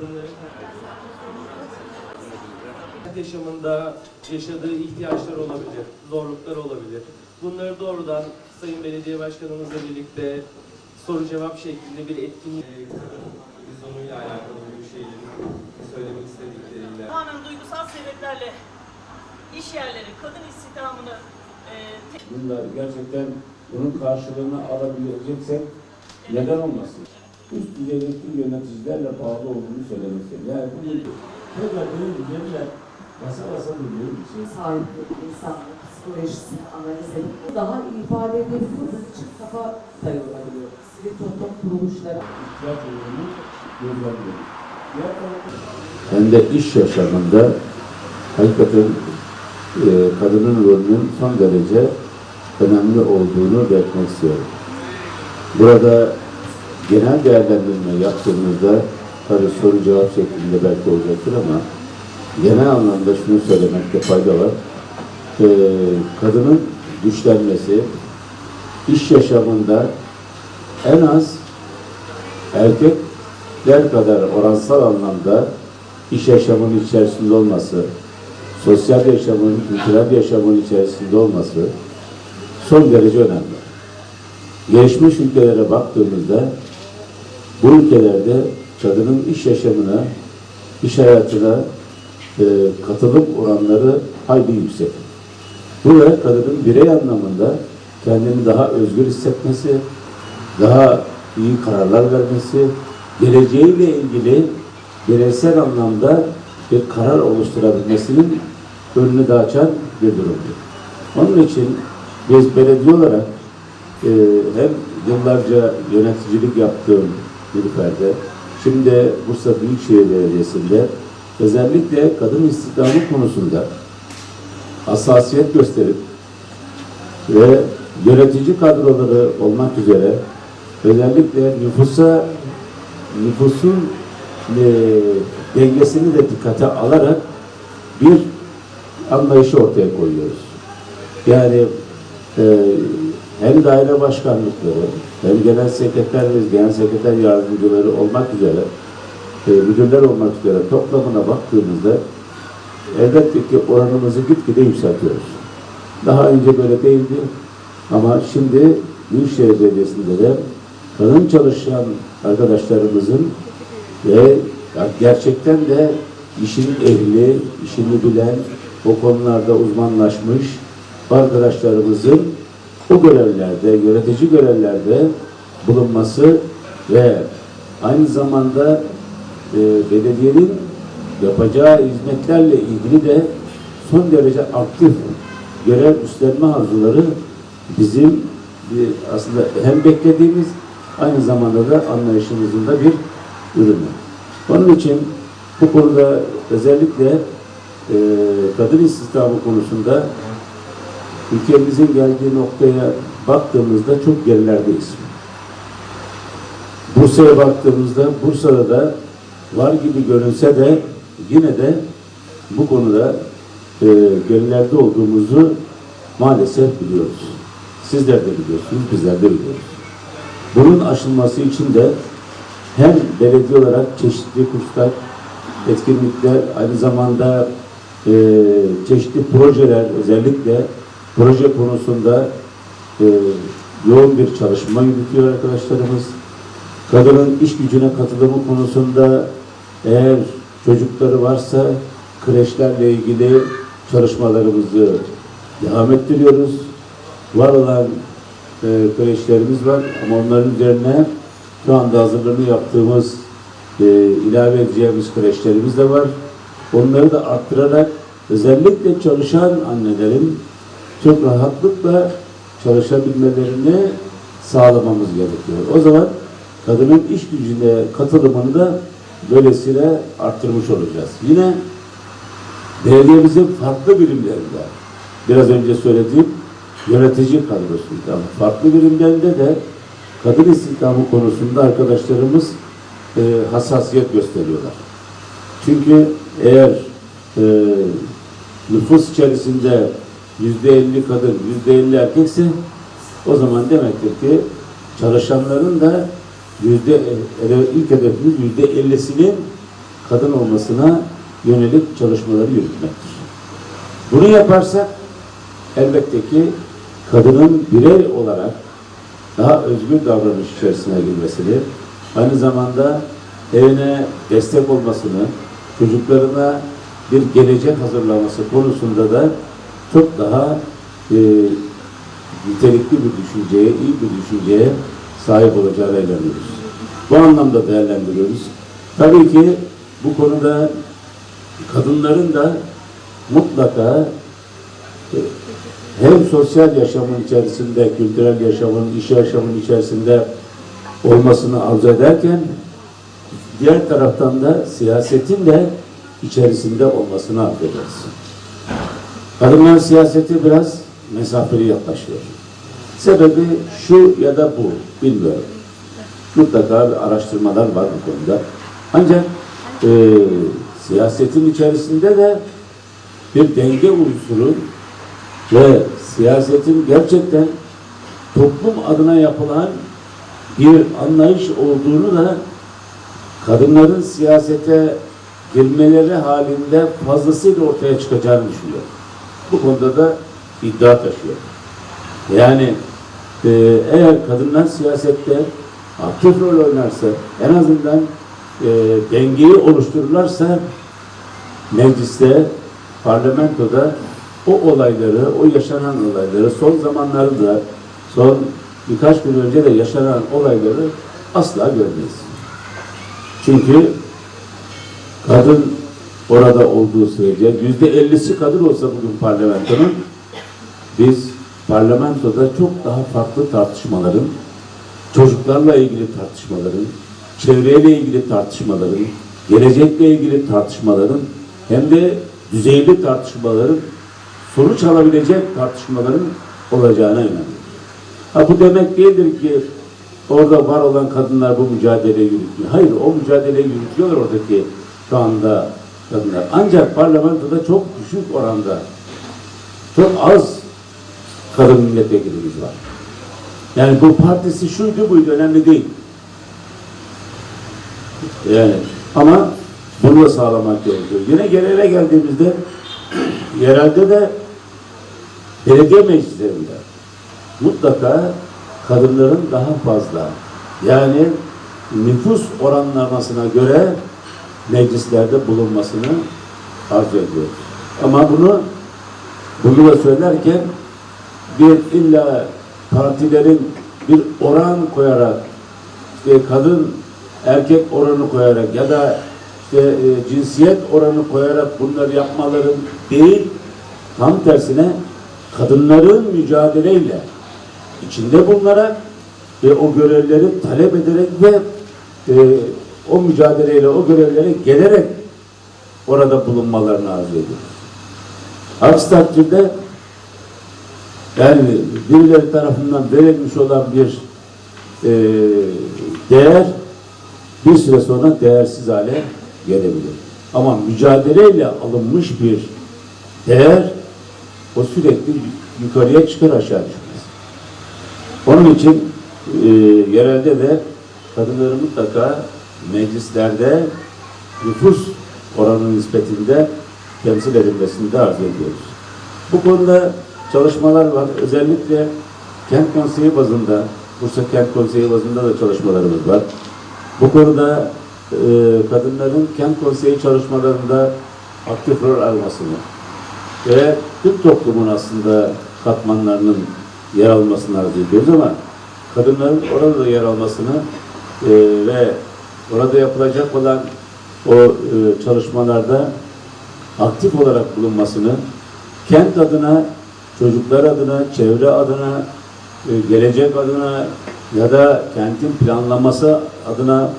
kadınların hayat yaşamında yaşadığı ihtiyaçlar olabilir, zorluklar olabilir. Bunları doğrudan Sayın Belediye Başkanımızla birlikte soru cevap şeklinde bir etkinlik Ee, vizyonuyla alakalı bir şeyleri söylemek istedikleriyle. Tamamen duygusal sebeplerle iş yerleri kadın istihdamını e, Bunlar gerçekten bunun karşılığını alabileceksek neden olmasın? Üst düzeydeki yöneticilerle bağlı olduğunu söylemek istiyorum. Yani bunu tekrar benim üzerine basa basa bir şey. sahibi insanın psikolojisini analiz edip daha ifade edebilmesi için kafa sayılabiliyor. Sivil toplum kuruluşları ihtiyaç olduğunu tarafta hem de iş yaşamında hakikaten e, kadının rolünün son derece önemli olduğunu belirtmek istiyorum. Burada genel değerlendirme yaptığımızda tabii soru cevap şeklinde belki olacaktır ama genel anlamda şunu söylemekte fayda var. E, kadının güçlenmesi iş yaşamında en az erkekler kadar oransal anlamda iş yaşamının içerisinde olması, sosyal yaşamın, kültürel yaşamın içerisinde olması son derece önemli. Gelişmiş ülkelere baktığımızda bu ülkelerde kadının iş yaşamına, iş hayatına e, katılım oranları hayli yüksek. Bu da kadının birey anlamında kendini daha özgür hissetmesi, daha iyi kararlar vermesi, geleceğiyle ilgili bireysel anlamda bir karar oluşturabilmesinin önünü de açan bir durumdur. Onun için biz belediye olarak e, hem yıllarca yöneticilik yaptığım Nilüfer'de, şimdi de Bursa Büyükşehir Belediyesi'nde özellikle kadın istihdamı konusunda hassasiyet gösterip ve yönetici kadroları olmak üzere özellikle nüfusa nüfusun e, dengesini de dikkate alarak bir anlayışı ortaya koyuyoruz. Yani e, hem daire başkanlıkları hem genel sekreter ve genel sekreter yardımcıları olmak üzere e, müdürler olmak üzere toplamına baktığımızda elbette ki oranımızı gitgide yükseltiyoruz. Daha önce böyle değildi ama şimdi Büyükşehir Belediyesi'nde de kadın çalışan arkadaşlarımızın ve gerçekten de işin ehli, işini bilen, o konularda uzmanlaşmış arkadaşlarımızın o görevlerde, yönetici görevlerde bulunması ve aynı zamanda e, belediyenin yapacağı hizmetlerle ilgili de son derece aktif görev üstlenme arzuları bizim e, aslında hem beklediğimiz aynı zamanda da anlayışımızın da bir ürünü. Onun için bu konuda özellikle e, kadın istihdamı konusunda ülkemizin geldiği noktaya baktığımızda çok gerilerdeyiz. Bursa'ya baktığımızda Bursa'da da var gibi görünse de yine de bu konuda e, gerilerde olduğumuzu maalesef biliyoruz. Sizler de biliyorsunuz, bizler de biliyoruz. Bunun aşılması için de hem belediye olarak çeşitli kurslar, etkinlikler, aynı zamanda e, çeşitli projeler, özellikle proje konusunda e, yoğun bir çalışma yürütüyor arkadaşlarımız. Kadının iş gücüne katılımı konusunda eğer çocukları varsa kreşlerle ilgili çalışmalarımızı devam ettiriyoruz. Var olan e, kreşlerimiz var ama onların üzerine şu anda hazırlığını yaptığımız e, ilave edeceğimiz kreşlerimiz de var. Onları da arttırarak özellikle çalışan annelerin çok rahatlıkla çalışabilmelerini sağlamamız gerekiyor. O zaman kadının iş gücüne katılımını da böylesine arttırmış olacağız. Yine belediyemizin farklı birimlerinde biraz önce söylediğim yönetici kadrosunda farklı birimlerinde de kadın istihdamı konusunda arkadaşlarımız e, hassasiyet gösteriyorlar. Çünkü eğer e, nüfus içerisinde yüzde elli kadın, yüzde elli erkekse o zaman demektir ki çalışanların da yüzde ilk hedefimiz yüzde ellisinin kadın olmasına yönelik çalışmaları yürütmektir. Bunu yaparsak elbette ki kadının birey olarak daha özgür davranış içerisine girmesini, aynı zamanda evine destek olmasını, çocuklarına bir gelecek hazırlaması konusunda da çok daha e, nitelikli bir düşünceye, iyi bir düşünceye sahip olacağına inanıyoruz. Bu anlamda değerlendiriyoruz. Tabii ki bu konuda kadınların da mutlaka e, hem sosyal yaşamın içerisinde, kültürel yaşamın, iş yaşamın içerisinde olmasını arzu ederken diğer taraftan da siyasetin de içerisinde olmasını arzu ederiz. Kadınlar siyaseti biraz mesafeli yaklaşıyor. Sebebi şu ya da bu, bilmiyorum. Mutlaka bir araştırmalar var bu konuda. Ancak e, siyasetin içerisinde de bir denge unsuru ve siyasetin gerçekten toplum adına yapılan bir anlayış olduğunu da kadınların siyasete girmeleri halinde fazlasıyla ortaya çıkacağını düşünüyorum. Bu konuda da iddia taşıyor. Yani e, eğer kadınlar siyasette aktif rol oynarsa, en azından e, dengeyi oluştururlarsa mecliste, parlamentoda o olayları, o yaşanan olayları, son zamanlarda, son birkaç gün önce de yaşanan olayları asla görmeyiz. Çünkü kadın orada olduğu sürece yüzde ellisi kadın olsa bugün parlamentonun biz parlamentoda çok daha farklı tartışmaların çocuklarla ilgili tartışmaların çevreyle ilgili tartışmaların gelecekle ilgili tartışmaların hem de düzeyli tartışmaların sonuç alabilecek tartışmaların olacağına inanıyorum. Ha bu demek değildir ki orada var olan kadınlar bu mücadeleyi yürütmüyor. Hayır o mücadeleyi yürütüyorlar oradaki şu anda kadınlar. Ancak parlamentoda çok düşük oranda çok az kadın milletvekilimiz var. Yani bu partisi şuydu buydu önemli değil. Yani ama bunu da sağlamak gerekiyor. Yine genele geldiğimizde yerelde de belediye meclislerinde mutlaka kadınların daha fazla yani nüfus oranlamasına göre meclislerde bulunmasını arzu ediyoruz. Ama bunu bunu da söylerken bir illa partilerin bir oran koyarak işte kadın erkek oranı koyarak ya da işte e, cinsiyet oranı koyarak bunları yapmaların değil tam tersine kadınların mücadeleyle içinde bulunarak ve o görevleri talep ederek ve e, o mücadeleyle o görevlere gelerek orada bulunmalarını arzu ediyoruz. Aksi takdirde yani birileri tarafından verilmiş olan bir e, değer bir süre sonra değersiz hale gelebilir. Ama mücadeleyle alınmış bir değer o sürekli yukarıya çıkar aşağı düşmez. Onun için e, yerelde de kadınları mutlaka meclislerde nüfus oranı nispetinde temsil edilmesini de arzu ediyoruz. Bu konuda çalışmalar var. Özellikle kent konseyi bazında, Bursa Kent Konseyi bazında da çalışmalarımız var. Bu konuda e, kadınların kent konseyi çalışmalarında aktif rol almasını ve tüm toplumun aslında katmanlarının yer almasını arzu ediyoruz ama kadınların orada da yer almasını e, ve orada yapılacak olan o e, çalışmalarda aktif olarak bulunmasını kent adına, çocuklar adına, çevre adına, e, gelecek adına ya da kentin planlaması adına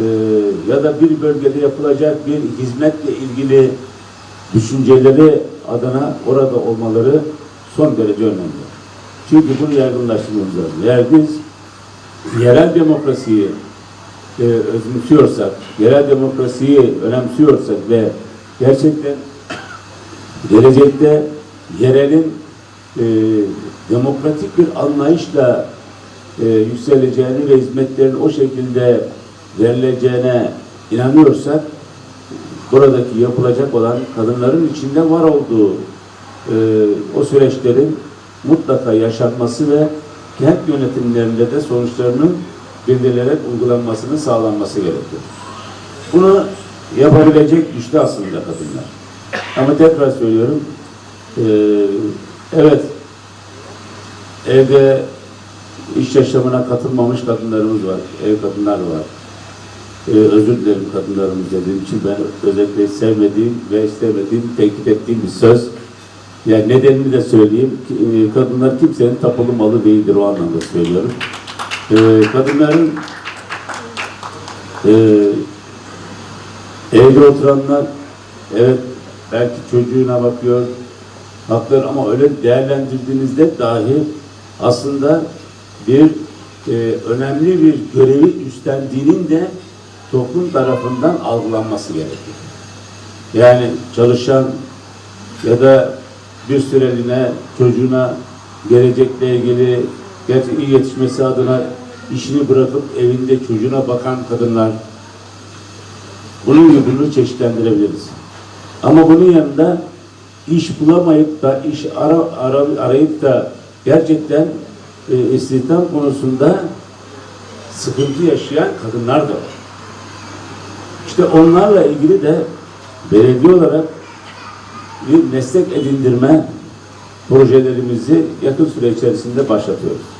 e, ya da bir bölgede yapılacak bir hizmetle ilgili düşünceleri adına orada olmaları son derece önemli. Çünkü bunu yaygınlaştırmamız lazım. Eğer biz yerel demokrasiyi e, özümsüyorsak, yerel demokrasiyi önemsiyorsak ve gerçekten gelecekte yerelin e, demokratik bir anlayışla e, yükseleceğini ve hizmetlerin o şekilde verileceğine inanıyorsak buradaki yapılacak olan kadınların içinde var olduğu e, o süreçlerin mutlaka yaşanması ve kent yönetimlerinde de sonuçlarının bildirilerek uygulanmasının sağlanması gerekiyor. Bunu yapabilecek güçlü aslında kadınlar. Ama tekrar söylüyorum, e, evet evde iş yaşamına katılmamış kadınlarımız var, ev kadınlar var. Ee, özür dilerim kadınlarımız dediğim için ben özellikle sevmediğim ve istemediğim, tenkit ettiğim bir söz. Yani nedenini de söyleyeyim. E, Kadınlar kimsenin tapulu malı değildir o anlamda söylüyorum. Ee, kadınların e, evde oturanlar evet belki çocuğuna bakıyor haklar ama öyle değerlendirdiğinizde dahi aslında bir e, önemli bir görevi üstlendiğinin de toplum tarafından algılanması gerekiyor. Yani çalışan ya da bir süreliğine çocuğuna gelecekle ilgili iyi yetişmesi adına işini bırakıp evinde çocuğuna bakan kadınlar bunun bunu çeşitlendirebiliriz. Ama bunun yanında iş bulamayıp da iş ara, ara- arayıp da gerçekten e, istihdam konusunda sıkıntı yaşayan kadınlar da var. İşte onlarla ilgili de belediye olarak bir meslek edindirme projelerimizi yakın süre içerisinde başlatıyoruz.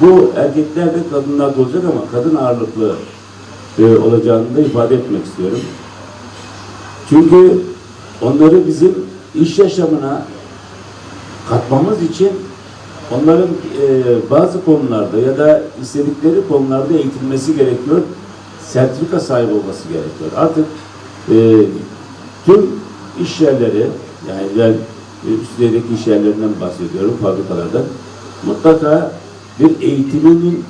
Bu erkekler de kadınlar da olacak ama kadın ağırlıklı e, olacağını da ifade etmek istiyorum. Çünkü onları bizim iş yaşamına katmamız için onların e, bazı konularda ya da istedikleri konularda eğitilmesi gerekiyor. Sertifika sahibi olması gerekiyor. Artık e, tüm iş yerleri yani ben üst düzeydeki iş yerlerinden bahsediyorum fabrikalarda mutlaka bir eğitiminin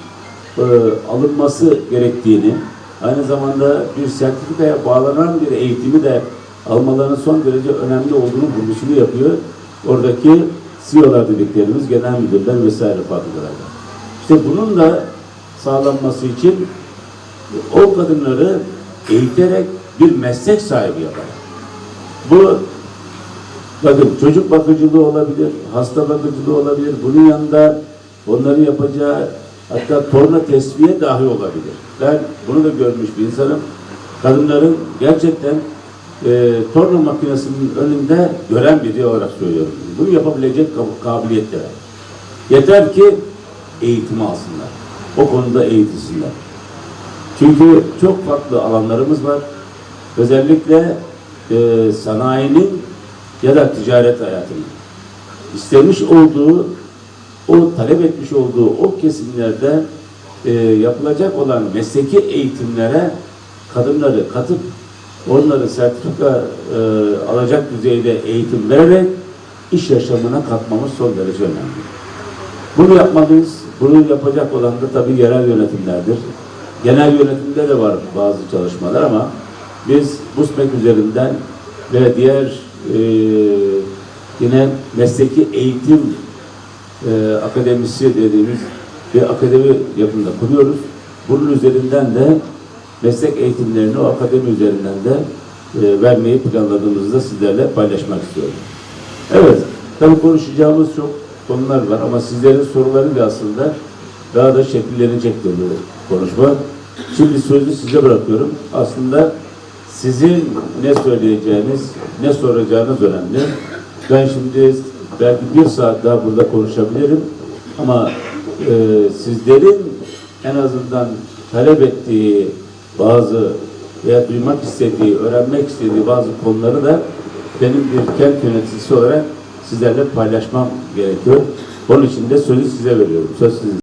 e, alınması gerektiğini aynı zamanda bir sertifikaya bağlanan bir eğitimi de almalarının son derece önemli olduğunu vurgusunu yapıyor. Oradaki CEO'lar dediklerimiz, genel müdürler vesaire fabrikalarda. İşte bunun da sağlanması için o kadınları eğiterek bir meslek sahibi yapar. Bu bakın çocuk bakıcılığı olabilir, hasta bakıcılığı olabilir. Bunun yanında onları yapacağı hatta torna tesviye dahi olabilir. Ben bunu da görmüş bir insanım. Kadınların gerçekten e, torna makinesinin önünde gören biri olarak söylüyorum. Bunu yapabilecek kab- kabiliyetleri. Yeter ki eğitimi alsınlar. O konuda eğitilsinler. Çünkü çok farklı alanlarımız var. Özellikle e, sanayinin ya da ticaret hayatının istemiş olduğu, o talep etmiş olduğu o kesimlerde e, yapılacak olan mesleki eğitimlere kadınları katıp onları sertifika e, alacak düzeyde eğitim vererek iş yaşamına katmamız son derece önemli. Bunu yapmalıyız. Bunu yapacak olan da tabii yerel yönetimlerdir. Genel yönetimde de var bazı çalışmalar ama biz BUSMEK üzerinden ve diğer e, yine mesleki eğitim e, akademisi dediğimiz bir akademi yapımında kuruyoruz. Bunun üzerinden de meslek eğitimlerini o akademi üzerinden de e, vermeyi planladığımızı da sizlerle paylaşmak istiyorum. Evet, tabii konuşacağımız çok konular var ama sizlerin sorularıyla aslında daha da şekillenecektir bu konuşma. Şimdi sözü size bırakıyorum. Aslında sizin ne söyleyeceğiniz, ne soracağınız önemli. Ben şimdi belki bir saat daha burada konuşabilirim ama e, sizlerin en azından talep ettiği bazı veya duymak istediği, öğrenmek istediği bazı konuları da benim bir kent yöneticisi olarak sizlerle paylaşmam gerekiyor. Onun için de sözü size veriyorum. Söz sizin.